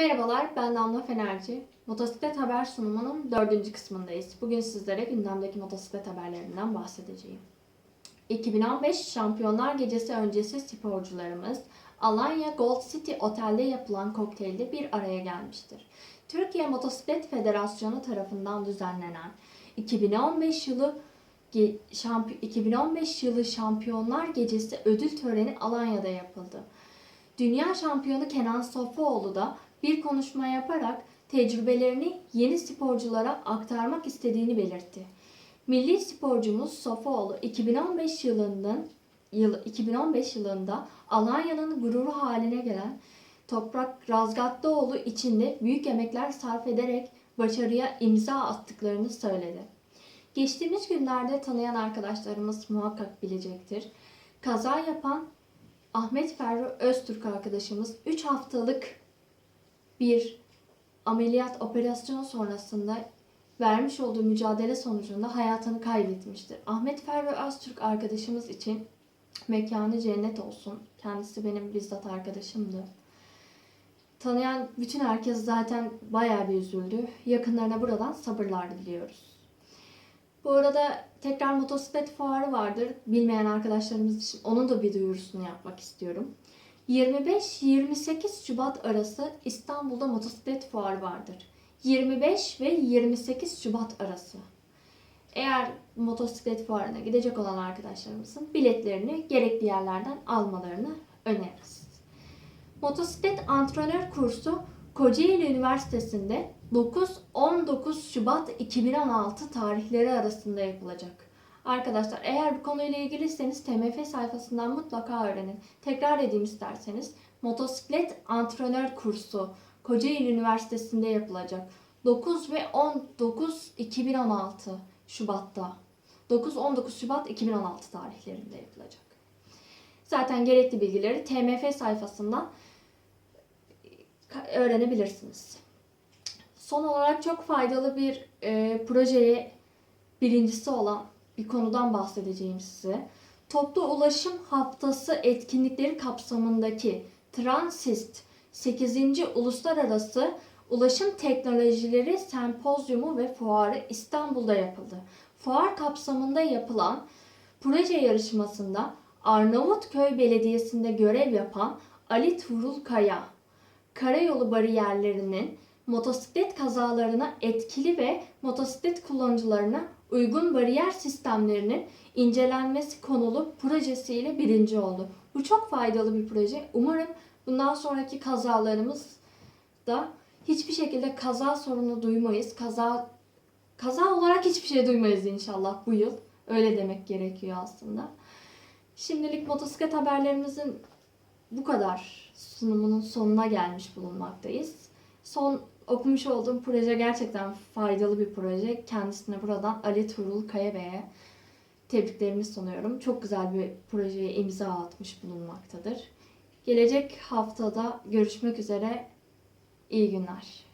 Merhabalar, ben Damla Fenerci. Motosiklet haber sunumunun dördüncü kısmındayız. Bugün sizlere gündemdeki motosiklet haberlerinden bahsedeceğim. 2015 Şampiyonlar Gecesi öncesi sporcularımız Alanya Gold City Otel'de yapılan kokteylde bir araya gelmiştir. Türkiye Motosiklet Federasyonu tarafından düzenlenen 2015 yılı Ge- şampi- 2015 yılı Şampiyonlar Gecesi ödül töreni Alanya'da yapıldı. Dünya şampiyonu Kenan Sofuoğlu da bir konuşma yaparak tecrübelerini yeni sporculara aktarmak istediğini belirtti. Milli sporcumuz Sofuoğlu 2015 yılının yıl 2015 yılında Alanya'nın gururu haline gelen Toprak Razgatlıoğlu için de büyük emekler sarf ederek başarıya imza attıklarını söyledi. Geçtiğimiz günlerde tanıyan arkadaşlarımız muhakkak bilecektir. Kaza yapan Ahmet Ferru Öztürk arkadaşımız 3 haftalık bir ameliyat operasyon sonrasında vermiş olduğu mücadele sonucunda hayatını kaybetmiştir. Ahmet Ferru Öztürk arkadaşımız için mekanı cennet olsun. Kendisi benim bizzat arkadaşımdı. Tanıyan bütün herkes zaten bayağı bir üzüldü. Yakınlarına buradan sabırlar diliyoruz. Bu arada tekrar motosiklet fuarı vardır. Bilmeyen arkadaşlarımız için onun da bir duyurusunu yapmak istiyorum. 25-28 Şubat arası İstanbul'da motosiklet fuarı vardır. 25 ve 28 Şubat arası. Eğer motosiklet fuarına gidecek olan arkadaşlarımızın biletlerini gerekli yerlerden almalarını öneririz. Motosiklet antrenör kursu Kocaeli Üniversitesi'nde 9-19 Şubat 2016 tarihleri arasında yapılacak. Arkadaşlar eğer bu konuyla ilgiliyseniz TMF sayfasından mutlaka öğrenin. Tekrar edeyim isterseniz. Motosiklet antrenör kursu Kocaeli Üniversitesi'nde yapılacak. 9 ve 19 2016 Şubat'ta. 9-19 Şubat 2016 tarihlerinde yapılacak. Zaten gerekli bilgileri TMF sayfasından öğrenebilirsiniz. Son olarak çok faydalı bir e, projeye birincisi olan bir konudan bahsedeceğim size. Toplu Ulaşım Haftası etkinlikleri kapsamındaki Transist 8. Uluslararası Ulaşım Teknolojileri Sempozyumu ve Fuarı İstanbul'da yapıldı. Fuar kapsamında yapılan proje yarışmasında Arnavutköy Belediyesi'nde görev yapan Ali Tuğrul Kaya, karayolu bariyerlerinin motosiklet kazalarına etkili ve motosiklet kullanıcılarına uygun bariyer sistemlerinin incelenmesi konulu projesiyle birinci oldu. Bu çok faydalı bir proje. Umarım bundan sonraki kazalarımız da hiçbir şekilde kaza sorunu duymayız. Kaza kaza olarak hiçbir şey duymayız inşallah bu yıl. Öyle demek gerekiyor aslında. Şimdilik motosiklet haberlerimizin bu kadar sunumunun sonuna gelmiş bulunmaktayız. Son okumuş olduğum proje gerçekten faydalı bir proje. Kendisine buradan Ali Tuğrul Kaya Bey'e tebriklerimi sunuyorum. Çok güzel bir projeye imza atmış bulunmaktadır. Gelecek haftada görüşmek üzere. İyi günler.